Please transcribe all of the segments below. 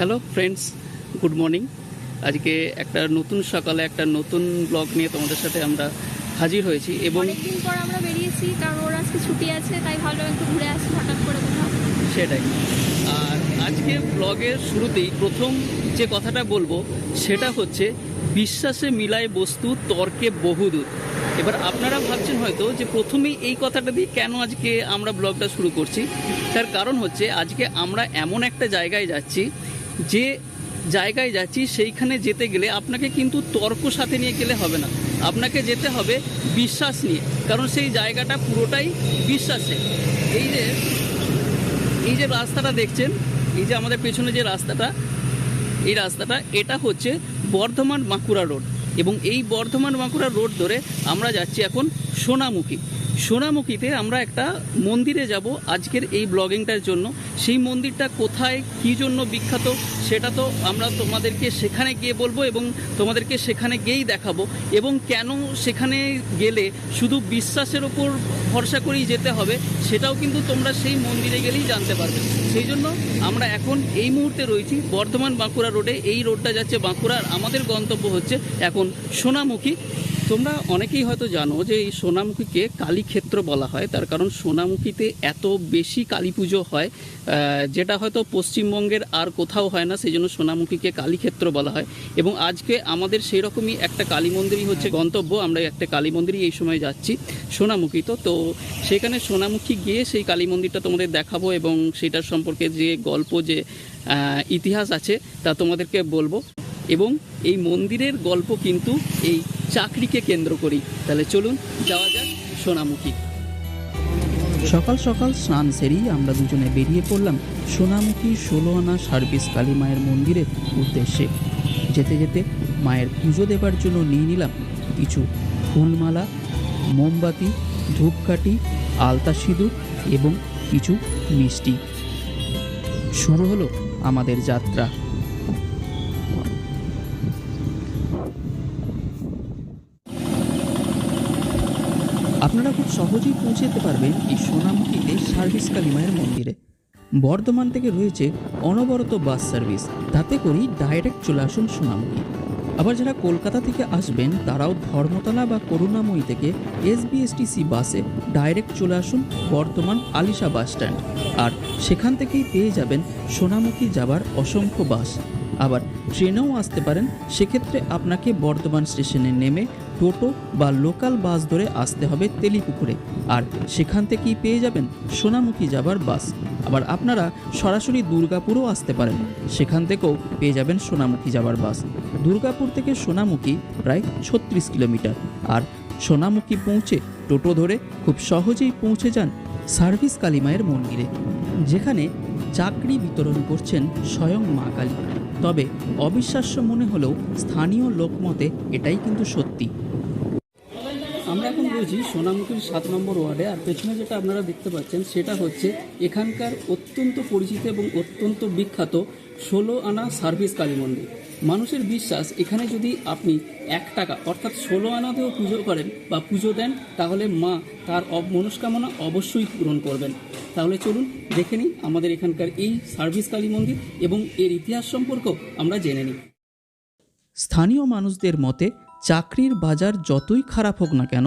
Hello friends good morning আজকে একটা নতুন সকালে একটা নতুন ব্লগ নিয়ে তোমাদের সাথে আমরা হাজির হয়েছি এবং অনেকদিন পর আমরা বেরিয়েছি কারণ ওর আজকে ছুটি আছে তাই ভাবলাম একটু ঘুরে আসি হঠাৎ করে কোথাও। সেটাই। আর আজকে ব্লগের শুরুতেই প্রথম যে কথাটা বলব সেটা হচ্ছে বিশ্বাসে মিলায় বস্তু তর্কে বহুদূর। এবার আপনারা ভাবছেন হয়তো যে প্রথমেই এই কথাটা দিয়ে কেন আজকে আমরা ব্লগটা শুরু করছি? তার কারণ হচ্ছে আজকে আমরা এমন একটা জায়গায় যাচ্ছি যে জায়গায় যাচ্ছি, সেইখানে যেতে গেলে আপনাকে কিন্তু তর্ক সাথে নিয়ে গেলে হবে না। আপনাকে যেতে হবে বিশ্বাস নিয়ে, কারণ সেই জায়গাটা পুরোটাই বিশ্বাসে এই যে এই যে রাস্তাটা দেখছেন, এই যে আমাদের পেছনে যে রাস্তাটা, এই রাস্তাটা, এটা হচ্ছে বর্ধমান বাঁকুড়া রোড। এবং এই বর্ধমান বাঁকুড়া রোড ধরে আমরা যাচ্ছি এখন সোনামুখী। সোনামুখীতে আমরা একটা মন্দিরে যাব আজকের এই ব্লগিংটার জন্য। সেই মন্দিরটা কোথায়, কী জন্য বিখ্যাত, সেটা তো আমরা তোমাদেরকে সেখানে গিয়ে বলব এবং তোমাদেরকে সেখানে গিয়েই দেখাবো। এবং কেন সেখানে গেলে শুধু বিশ্বাসের ওপর ভরসা করেই যেতে হবে, সেটাও কিন্তু তোমরা সেই মন্দিরে গেলেই জানতে পারবে। সেই জন্য আমরা এখন এই মুহূর্তে রয়েছি বর্ধমান বাঁকুড়া রোডে। এই রোডটা যাচ্ছে বাঁকুড়া, আর আমাদের গন্তব্য হচ্ছে এখন সোনামুখী। তোমরা অনেকেই হয়তো জানো যে এই সোনামুখীকে কালীক্ষেত্র বলা হয়। তার কারণ সোনামুখীতে এত বেশি কালী পুজো হয় যেটা হয়তো পশ্চিমবঙ্গের আর কোথাও হয় না সেই জন্য সোনামুখীকে কালীক্ষেত্র বলা হয়। এবং আজকে আমাদের সেই রকমই একটা কালী মন্দিরই হচ্ছে গন্তব্য, আমরা একটা কালী মন্দিরই এই সময় যাচ্ছি, সোনামুখী। তো তো সেখানে সোনামুখী গিয়ে সেই কালী মন্দিরটা তোমাদের দেখাবো এবং সেটার সম্পর্কে যে গল্প, যে ইতিহাস আছে, তা তোমাদেরকে বলব। এবং এই মন্দিরের গল্প কিন্তু এই চাকরিকে কেন্দ্র করি। তাহলে চলুন, যাওয়া যাক সোনামুখী। সকাল সকাল স্নান সেরেই আমরা দুজনে বেরিয়ে পড়লাম সোনামুখী ষোলো আনা সার্ভিস কালী মায়ের মন্দিরের উদ্দেশ্যে। যেতে যেতে মায়ের পুজো দেবার জন্য নিয়ে নিলাম কিছু ফুলমালা, মোমবাতি, ধূপকাঠি, আলতা সিঁদুর এবং কিছু মিষ্টি। শুরু হলো আমাদের যাত্রা। আপনারা খুব সহজেই পৌঁছে যেতে পারবেন এই সোনামুখীতে সার্ভিস কালীমায়ের মন্দিরে। বর্ধমান থেকে রয়েছে অনবরত বাস সার্ভিস, তাতে করেই ডাইরেক্ট চলে আসুন সোনামুখী। আবার যারা কলকাতা থেকে আসবেন, তারাও ধর্মতলা বা করুণাময়ী থেকে এসবিএসটিসি বাসে ডাইরেক্ট চলে আসুন বর্ধমান আলিশা বাস স্ট্যান্ড। আর সেখান থেকেই পেয়ে যাবেন সোনামুখী যাবার অসংখ্য বাস। আবার ট্রেনেও আসতে পারেন, সেক্ষেত্রে আপনাকে বর্ধমান স্টেশনে নেমে টোটো বা লোকাল বাস ধরে আসতে হবে তেলিপুকুরে। আর সেখান থেকেই পেয়ে যাবেন সোনামুখী যাবার বাস। আবার আপনারা সরাসরি দুর্গাপুরও আসতে পারেন। সেখান থেকেও পেয়ে যাবেন সোনামুখী যাবার বাস। দুর্গাপুর থেকে সোনামুখী প্রায় ছত্রিশ কিলোমিটার। আর সোনামুখী পৌঁছে টোটো ধরে খুব সহজেই পৌঁছে যান সার্ভিস কালীমায়ের মন্দিরে। যেখানে চাকরি বিতরণ করছেন স্বয়ং মা কালী। তবে অবিশ্বাস্য মনে হলেও স্থানীয় লোকমতে এটাই কিন্তু সত্যি। আমরা এখন রয়েছি সোনামুখীর সাত নম্বর ওয়ার্ডে, আর পেছনে যেটা আপনারা দেখতে পাচ্ছেন সেটা হচ্ছে এখানকার অত্যন্ত পরিচিত এবং অত্যন্ত বিখ্যাত ষোলো আনা সার্ভিস কালী মন্দির মানুষের বিশ্বাস, এখানে যদি আপনি এক টাকা, অর্থাৎ ষোলো আনাতেও পুজো করেন বা পুজো দেন, তাহলে মা তার মনস্কামনা অবশ্যই পূরণ করবেন। তাহলে চলুন দেখে নিই আমাদের এখানকার এই সার্ভিস কালী মন্দির এবং এর ইতিহাস সম্পর্কেও আমরা জেনে নিই। স্থানীয় মানুষদের মতে, চাকরির বাজার যতই খারাপ হোক না কেন,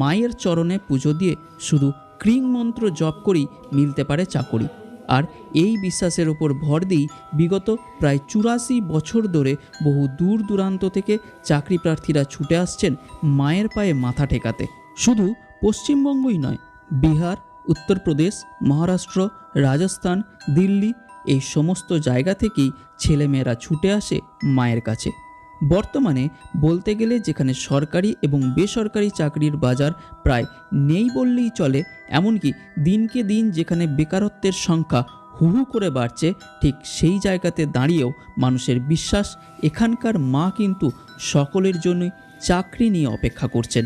মায়ের চরণে পুজো দিয়ে শুধু ক্রিং মন্ত্র জপ করেই মিলতে পারে চাকরি। আর এই বিশ্বাসের ওপর ভর দিয়েই বিগত প্রায় চুরাশি বছর ধরে বহু দূর দূরান্ত থেকে চাকরি প্রার্থীরা ছুটে আসছেন মায়ের পায়ে মাথা ঠেকাতে। শুধু পশ্চিমবঙ্গই নয়, বিহার, উত্তরপ্রদেশ, মহারাষ্ট্র, রাজস্থান, দিল্লি এই সমস্ত জায়গা থেকেই ছেলেমেয়েরা ছুটে আসে মায়ের কাছে। বর্তমানে বলতে গেলে যেখানে সরকারি এবং বেসরকারি চাকরির বাজার প্রায় নেই বললেই চলে, এমনকি দিনকে দিন যেখানে বেকারত্বের সংখ্যা হু হু করে বাড়ছে, ঠিক সেই জায়গাতে দাঁড়িয়েও মানুষের বিশ্বাস, এখানকার মা কিন্তু সকলের জন্যই চাকরি নিয়ে অপেক্ষা করছেন।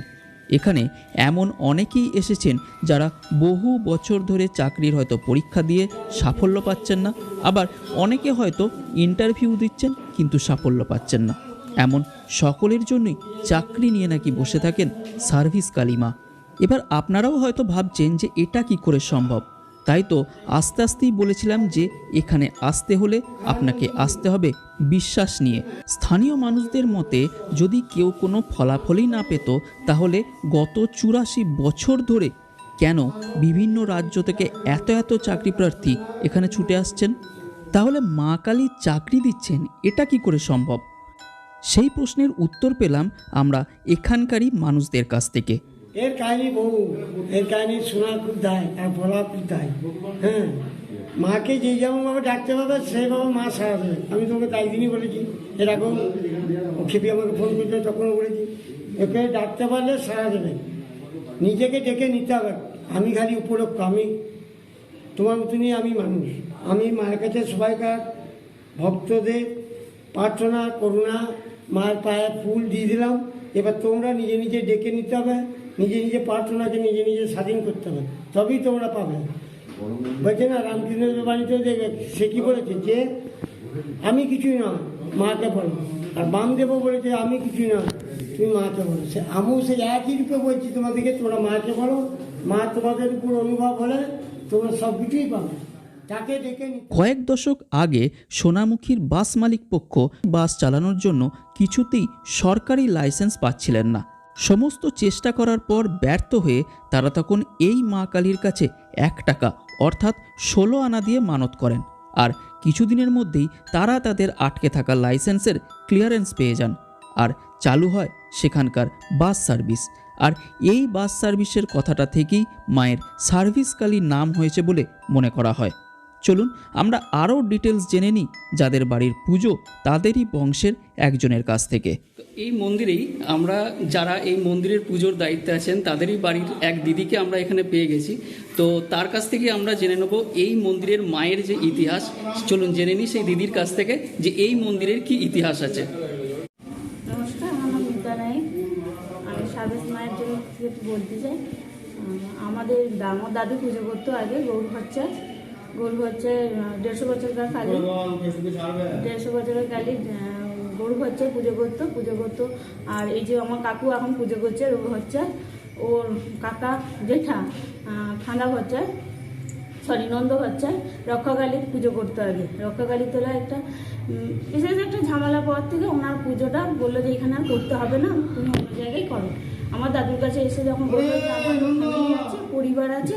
এখানে এমন অনেকেই এসেছেন যারা বহু বছর ধরে চাকরির হয়তো পরীক্ষা দিয়ে সাফল্য পাচ্ছেন না, আবার অনেকে হয়তো ইন্টারভিউ দিচ্ছেন কিন্তু সাফল্য পাচ্ছেন না। এমন সকলের জন্যই চাকরি নিয়ে নাকি বসে থাকেন সার্ভিস কালিমা। এবার আপনারাও হয়তো ভাবছেন যে এটা কি করে সম্ভব? তাই তো আস্তে আস্তেই বলেছিলাম যে এখানে আসতে হলে আপনাকে আসতে হবে বিশ্বাস নিয়ে। স্থানীয় মানুষদের মতে যদি কেউ কোনো ফলাফলই না পেত, তাহলে গত চুরাশি বছর ধরে কেন বিভিন্ন রাজ্য থেকে এত এত চাকরি প্রার্থী এখানে ছুটে আসছেন? তাহলে মা কালী চাকরি দিচ্ছেন, এটা কি করে সম্ভব? সেই প্রশ্নের উত্তর পেলাম আমরা এখানকারই মানুষদের কাছ থেকে। এর কাহিনী বহু এর কাহিনী শোনা খুব দায় আর বলা খুব দায় হ্যাঁ মাকে যে যেমনভাবে ডাকতে পারবে সেইভাবে মা সারা আমি তোমাকে তাই দিনই বলেছি, এরকম খেপি আমাকে ফোন করতে তখনও বলেছি। একে ডাকতে পারলে সারা দেবে। নিজেকে ডেকে নিতে হবে। আমি খালি উপলক্ষ আমি, তোমার মতনই আমি মানুষ। আমি মায়ের কাছে সবাইকার ভক্তদের প্রার্থনা, করুণা মায়ের পায়ে ফুল দিয়ে দিলাম। এবার তোমরা নিজে নিজে ডেকে নিতে হবে। নিজে নিজে প্রার্থনাকে নিজে নিজে স্বাধীন করতে হবে। তবেই তোমরা পাবে। বলছে না, রামকৃষ্ণের বাণীতে দেখবে, সে কি বলেছে যে, আমি কিছুই নয়, মাকে বলো। আর বামদেবও বলেছে, আমি কিছুই নয়, তুমি মাকে বলো। সে, আমিও সেই একই রূপে বলছি, তোমাদেরকে তোমরা মাকে বলো। মা তোমাদের উপর অনুভব হলে তোমরা সব কিছুই পাবে। কয়েক দশক আগে সোনামুখীর বাস মালিক পক্ষ বাস চালানোর জন্য কিছুতেই সরকারি লাইসেন্স পাচ্ছিলেন না। সমস্ত চেষ্টা করার পর ব্যর্থ হয়ে তারা তখন এই মা কালীর কাছে এক টাকা, অর্থাৎ ষোলো আনা দিয়ে মানত করেন। আর কিছুদিনের মধ্যেই তারা তাদের আটকে থাকা লাইসেন্সের ক্লিয়ারেন্স পেয়ে যান। আর চালু হয় সেখানকার বাস সার্ভিস। আর এই বাস সার্ভিসের কথাটা থেকেই মায়ের সার্ভিস কালী নাম হয়েছে বলে মনে করা হয়। চলুন আমরা আরও ডিটেলস জেনে নিই যাদের বাড়ির পুজো তাদেরই বংশের একজনের কাছ থেকে। তো এই মন্দিরেই আমরা যারা এই মন্দিরের পুজোর দায়িত্বে আছেন তাদেরই বাড়ির এক দিদিকে আমরা এখানে পেয়ে গেছি। তো তার কাছ থেকে আমরা জেনে নেব এই মন্দিরের মায়ের যে ইতিহাস। চলুন জেনে নিই সেই দিদির কাছ থেকে যে এই মন্দিরের কি ইতিহাস আছে। নমস্কার আমার নাম মিতা নায়ক। আমি সাবেক মায়ের জন্য বলতে চাই। আমাদের আমার দাদু পুজো করতো আগে গৌর খরচা গৌর খরচা দেড়শো বছরকার কালী দেড়শো বছরের কালী গরু হচ্ছে পুজো করতো পুজো করতো। আর এই যে আমার কাকু এখন পুজো করছে রঘু হচ্ছে ওর কাকা জেঠা ঠান্ডা হচ্ছে সরি নন্দ হচ্ছে রক্ষাকালীর পুজো করতে আগে। রক্ষাকালী তোলা একটা বিশেষ একটা ঝামেলা পর থেকে ওনার পুজোটা বলল যে এখানে আর করতে হবে না তুমি অন্য জায়গায় করো। আমার দাদুর কাছে এসে যখন বলল আমার আছে পরিবার আছে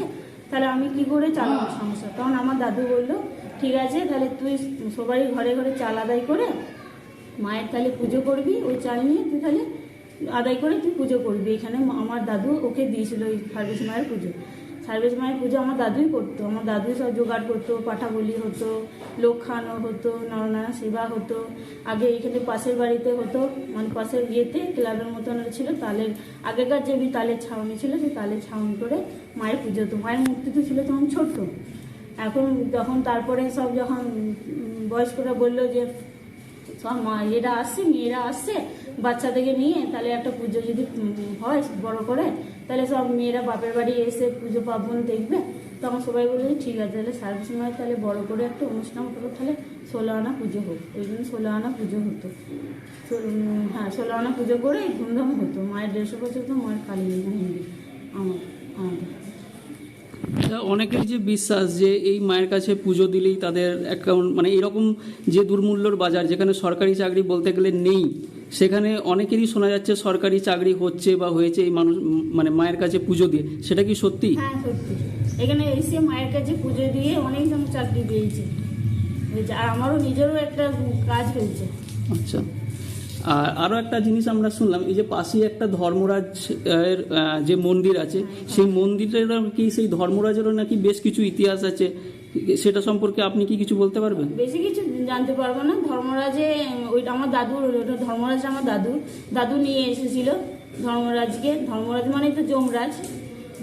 তাহলে আমি কি করে চালাবো সমস্যা? তখন আমার দাদু বলল ঠিক আছে তাহলে তুই সবাই ঘরে ঘরে চাল আদায় করে মায়ের তাহলে পুজো করবি ওই চাল নিয়ে তুই তাহলে আদায় করে তুই পুজো করবি। এখানে আমার দাদু ওকে দিয়েছিল ওই ফার্গুস মায়ের পুজো। সার্ভিস মায়ের পুজো আমার দাদুই করতো। আমার দাদুই সব জোগাড় করতো পাঠা বলি হতো, লোক খাওয়ানো হতো নরনারায়ণ সেবা হতো। আগে এখানে পাশের বাড়িতে হতো মানে পাশের ইয়েতে, ক্লাবের মতন ছিল তালের, আগেকার যে তালের ছাউনি ছিল সেই তালের ছাউনি করে মায়ের পুজো হতো। মায়ের মূর্তি তো ছিল তখন ছোট্ট এখন যখন তারপরে সব যখন বয়স্করা বলল যে, সব মা, এরা আসছে মেয়েরা আসছে, বাচ্চাদেরকে নিয়ে তাহলে একটা পুজো যদি হয় বড় করে তাহলে সব মেয়েরা বাপের বাড়ি এসে পুজো পার্বণ দেখবে তখন সবাই বলল যে ঠিক আছে তাহলে সার্ভিস মায়ের তাহলে বড় করে একটা অনুষ্ঠান করব তাহলে ষোলো আনা পুজো হোক। ওই জন্য ষোলো আনা পুজো হতো। তো, হ্যাঁ ষোলো আনা পুজো করে ধুমধাম হতো। মায়ের দেড়শো বছর তো মায়ের কালী হিন্দি আমার আমাদের। তা অনেকের যে বিশ্বাস যে এই মায়ের কাছে পুজো দিলেই তাদের অ্যাকাউন্ট মানে এরকম যে দুর্মূল্যর বাজার যেখানে সরকারি চাকরি বলতে গেলে নেই সেখানে অনেকেরই শোনা যাচ্ছে সরকারি চাকরি হচ্ছে বা হয়েছে এই মানুষ মানে মায়ের কাছে পুজো দিয়ে। সেটা কি সত্যি? হ্যাঁ সত্যি। এখানে এসে মায়ের কাছে পুজো দিয়ে অনেক জন চাকরি পেয়েছে। আর আমারও নিজেরও একটা কাজ হয়েছে। আচ্ছা। আর আরও একটা জিনিস আমরা শুনলাম এই যে পাশেই একটা ধর্মরাজ এর যে মন্দির আছে সেই মন্দিরের কি সেই ধর্মরাজেরও নাকি বেশ কিছু ইতিহাস আছে? সেটা সম্পর্কে আপনি কি কিছু বলতে পারবেন? বেশি কিছু জানতে পারব না। ধর্মরাজে ওইটা আমার দাদুর ধর্মরাজ আমার দাদু দাদু নিয়ে এসেছিল ধর্মরাজকে। ধর্মরাজ মানে তো যমরাজ।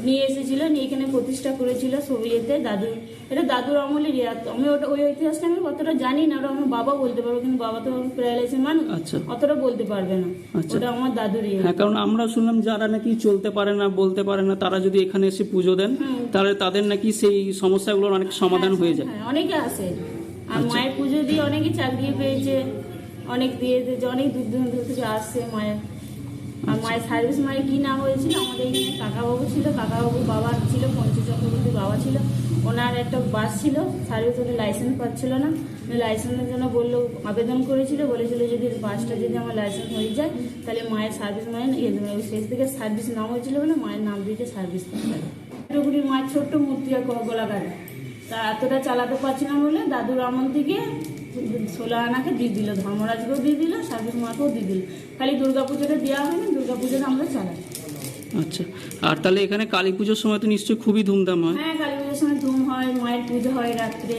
নিয়ে এসেছিল, নিয়ে এখানে প্রতিষ্ঠা করেছিল সোভিয়েতে। দাদু এটা দাদুর আমলেরই আর আমি ওটা ওই ইতিহাসটা আমি অতটা জানি না ওটা আমার বাবা বলতে পারবে কিন্তু বাবা তো প্যারালাইসিস মানুষ আচ্ছা। অতটা বলতে পারবে না। আচ্ছা। ওটা আমার দাদুরই হ্যাঁ কারণ আমরা শুনলাম যারা নাকি চলতে পারে না বলতে পারে না তারা যদি এখানে এসে পুজো দেন তাহলে তাদের নাকি সেই সমস্যাগুলোর অনেক সমাধান হয়ে যায়। হ্যাঁ। অনেকে আসে আর আচ্ছা। মায়ের পুজো দিয়ে অনেকে চাকরি পেয়েছে অনেক দিয়ে দিয়েছে অনেক দূর দূরান্ত থেকে আসছে মায়ের। আর। মায়ের সার্ভিস মায়ের কি না হয়েছিল আমাদের এখানে কাকাবাবু ছিল কাকাবাবু বাবা ছিল পঞ্চ চক্রবর্তী বাবা ছিল। ওনার একটা বাস ছিল সার্ভিস উনি লাইসেন্স পাচ্ছিল না। উনি লাইসেন্সের জন্য বলল আবেদন করেছিল বলেছিল যদি বাসটা যদি আমার লাইসেন্স হয়ে যায় তাহলে মায়ের সার্ভিস মানে ইয়ে দেবে শেষ থেকে সার্ভিস নাম হয়েছিল বলে মায়ের নাম দিয়েছে সার্ভিস টুকুরি মায়ের ছোট্ট মূর্তি আর গোলাঘাটে তা এতটা চালাতে পারছি না বলে দাদুর আমল থেকে ষোলো আনাকে দিয়ে দিল ধর্মরাজকেও দিয়ে দিল সার্ভিস মাকেও দিয়ে দিল। খালি দুর্গাপুজোটা দেওয়া হয়নি দুর্গাপুজোটা আমরা চালাই। আচ্ছা আর তাহলে এখানে কালী পুজোর সময় তো নিশ্চয়ই খুবই ধুমধাম হয়। হ্যাঁ কালী পুজোর সময় ধুম হয় মায়ের পুজো হয় রাত্রে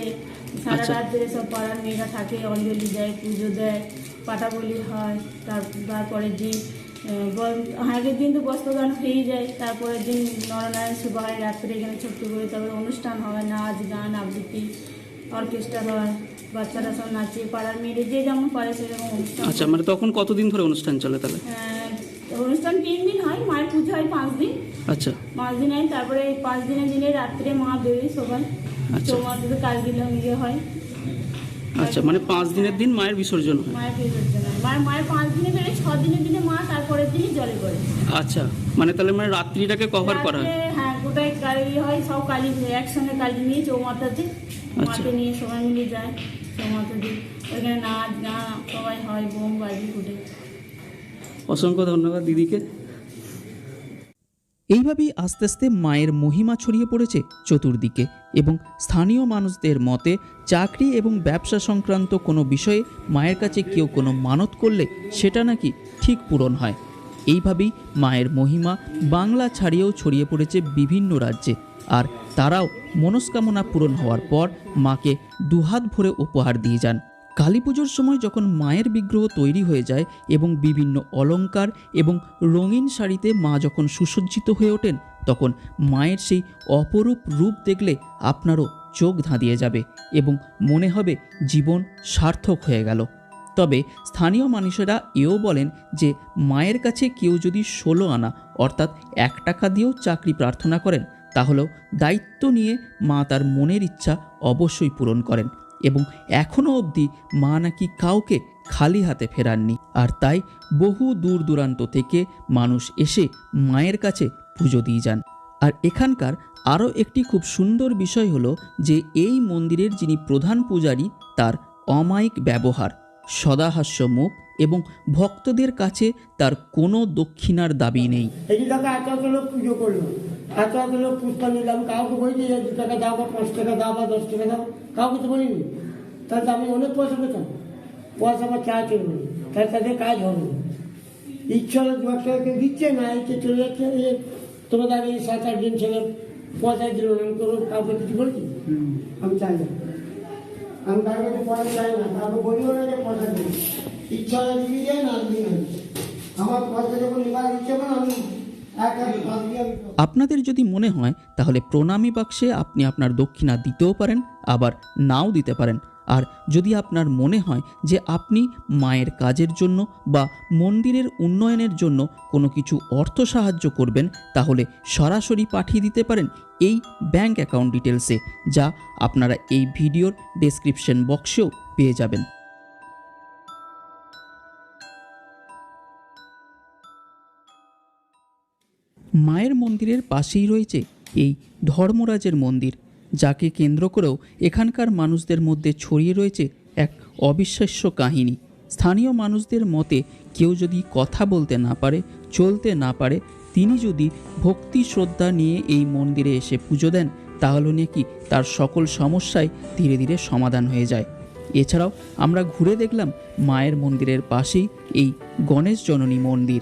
সারা আচ্ছা। রাত্রে সব পাড়ার মেয়েরা থাকে অঞ্জলি দেয় পুজো দেয় পাটা বলি হয় তার তারপরের দিন আগের দিন তো বস্ত্রদান হয়েই যায় তারপরের দিন নরনারায়ণ সেবা হয় রাত্রে এখানে ছোট্ট করে তারপরে অনুষ্ঠান হয় নাচ গান আবৃত্তি অর্কেস্ট্রা হয় বাচ্চারা সব নাচে পাড়ার মেয়েরা যে যেমন পারে সেরকম অনুষ্ঠান আচ্ছা মানে তখন কতদিন ধরে অনুষ্ঠান চলে তাহলে আহ, অনুষ্ঠান তিন দিন হয় মায়ের পুজো হয় পাঁচ দিন আচ্ছা। পাঁচ দিন হয় তারপরে পাঁচ দিনের দিনে রাত্রে মা বেরোয় সবাই আচ্ছা। কালগিলা ইয়ে হয়। আচ্ছা মানে পাঁচ দিনের দিন মায়ের বিসর্জন হয়। মায়ের বিসর্জন হয়। মায়ের মায়ের পাঁচ দিনে বেরোয় ছ দিনের দিনে মা তারপরের দিনই জলে পড়ে। আচ্ছা মানে তাহলে মানে রাত্রিটাকে কভার করা হয়। হ্যাঁ গোটাই কালী হয় সব কালী একসঙ্গে কালী নিয়ে আচ্ছা। নিয়ে সবাই মিলে যায় ওইখানে নাচ গান সবাই হয় বোম বাজি ফুটে। অসংখ্য ধন্যবাদ দিদিকে। এইভাবেই আস্তে আস্তে মায়ের মহিমা ছড়িয়ে পড়েছে চতুর্দিকে এবং স্থানীয় মানুষদের মতে চাকরি এবং ব্যবসা সংক্রান্ত কোনো বিষয়ে মায়ের কাছে কেউ কোনো মানত করলে সেটা নাকি ঠিক পূরণ হয়। এইভাবেই মায়ের মহিমা বাংলা ছাড়িয়েও ছড়িয়ে পড়েছে বিভিন্ন রাজ্যে আর তারাও মনস্কামনা পূরণ হওয়ার পর মাকে দুহাত ভরে উপহার দিয়ে যান। কালী পুজোর সময় যখন মায়ের বিগ্রহ তৈরি হয়ে যায় এবং বিভিন্ন অলংকার এবং রঙিন শাড়িতে মা যখন সুসজ্জিত হয়ে ওঠেন, তখন মায়ের সেই অপরূপ রূপ দেখলে আপনারও চোখ ধাঁধিয়ে যাবে এবং মনে হবে জীবন সার্থক হয়ে গেল। তবে স্থানীয় মানুষেরা এও বলেন যে মায়ের কাছে কেউ যদি ষোলো আনা, অর্থাৎ এক টাকা দিয়েও চাকরি প্রার্থনা করেন, তাহলেও দায়িত্ব নিয়ে মা তার মনের ইচ্ছা অবশ্যই পূরণ করেন। এবং এখনও অবধি মা নাকি কাউকে খালি হাতে ফেরাননি। আর তাই বহু দূর দূরান্ত থেকে মানুষ এসে মায়ের কাছে পুজো দিয়ে যান। আর এখানকার আরও একটি খুব সুন্দর বিষয় হলো যে এই মন্দিরের যিনি প্রধান পূজারী, তার অমায়িক ব্যবহার, সদাহাস্য মুখ এবং ভক্তদের কাছে তার কোনো দক্ষিণার দাবি নেই। এত এত লোক পুষ্পা নিলাম, কাউকে বলছি যে দু টাকা দাও বা পাঁচ টাকা দাও বা দশ টাকা দাও, কাউকে তো বলিনি। তাহলে তো আমি অনেক পয়সা পেতাম। পয়সা আমার চাইতে বলি তাহলে তাদের কাজ হবে। ইচ্ছা হলে দু এক টাকা দিচ্ছে, না ইচ্ছে চলে যাচ্ছে তোমাদের আগে সাত, আট দিন ছেলে পয়সা দিল না আমি কোনো কাউকে কিছু বলছি আমি চাই না। আমি কারোর কাছে পয়সা চাই না, কাউকে বলিও না যে পয়সা দিই। ইচ্ছা হলে যায় না না। আমার পয়সা যখন নেবার ইচ্ছে করে আমি এক এক ভাগ দিয়ে আমি আপনাদের যদি মনে হয়, তাহলে প্রণামী বাক্সে আপনি আপনার দক্ষিণা দিতেও পারেন, আবার নাও দিতে পারেন। আর যদি আপনার মনে হয় যে আপনি মায়ের কাজের জন্য বা মন্দিরের উন্নয়নের জন্য কোনো কিছু অর্থ সাহায্য করবেন, তাহলে সরাসরি পাঠিয়ে দিতে পারেন এই ব্যাংক অ্যাকাউন্ট ডিটেলসে, যা আপনারা এই ভিডিওর ডেসক্রিপশন বক্সেও পেয়ে যাবেন। মায়ের মন্দিরের পাশেই রয়েছে এই ধর্মরাজের মন্দির, যাকে কেন্দ্র করেও এখানকার মানুষদের মধ্যে ছড়িয়ে রয়েছে এক অবিশ্বাস্য কাহিনী। স্থানীয় মানুষদের মতে, কেউ যদি কথা বলতে না পারে, চলতে না পারে, তিনি যদি ভক্তি শ্রদ্ধা নিয়ে এই মন্দিরে এসে পুজো দেন, তাহলে নাকি তার সকল সমস্যায় ধীরে ধীরে সমাধান হয়ে যায়। এছাড়াও আমরা ঘুরে দেখলাম মায়ের মন্দিরের পাশেই এই গণেশ জননী মন্দির।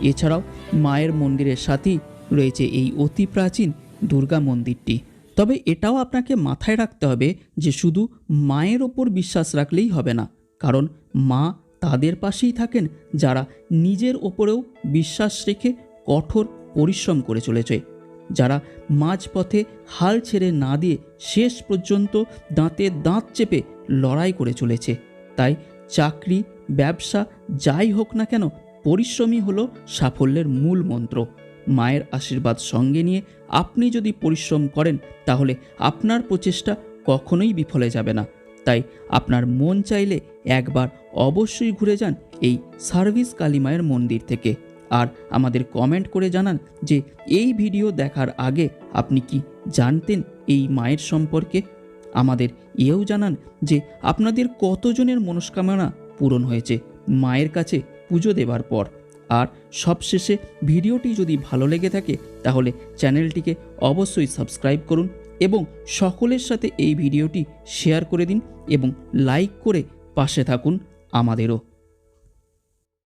এছাড়াও মায়ের মন্দিরের সাথেই রয়েছে এই অতি প্রাচীন দুর্গা মন্দিরটি। তবে এটাও আপনাকে মাথায় রাখতে হবে যে শুধু মায়ের ওপর বিশ্বাস রাখলেই হবে না, কারণ মা তাদের পাশেই থাকেন যারা নিজের ওপরেও বিশ্বাস রেখে কঠোর পরিশ্রম করে চলেছে। যারা মাঝপথে হাল ছেড়ে না দিয়ে শেষ পর্যন্ত দাঁতে দাঁত চেপে লড়াই করে চলেছে। তাই চাকরি, ব্যবসা, যাই হোক না কেন পরিশ্রমই হলো সাফল্যের মূল মন্ত্র। মায়ের আশীর্বাদ সঙ্গে নিয়ে আপনি যদি পরিশ্রম করেন, তাহলে আপনার প্রচেষ্টা কখনোই বিফলে যাবে না। তাই আপনার মন চাইলে একবার অবশ্যই ঘুরে যান এই সার্ভিস কালী মায়ের মন্দির থেকে। আর আমাদের কমেন্ট করে জানান যে, এই ভিডিও দেখার আগে আপনি কি জানতেন এই মায়ের সম্পর্কে? আমাদের এও জানান যে, আপনাদের কতজনের মনস্কামনা পূরণ হয়েছে? মায়ের কাছে পুজো দেবার পর। আর সবশেষে ভিডিওটি যদি ভালো লেগে থাকে, তাহলে চ্যানেলটিকে অবশ্যই সাবস্ক্রাইব করুন এবং সকলের সাথে এই ভিডিওটি শেয়ার করে দিন এবং লাইক করে পাশে থাকুন আমাদেরও।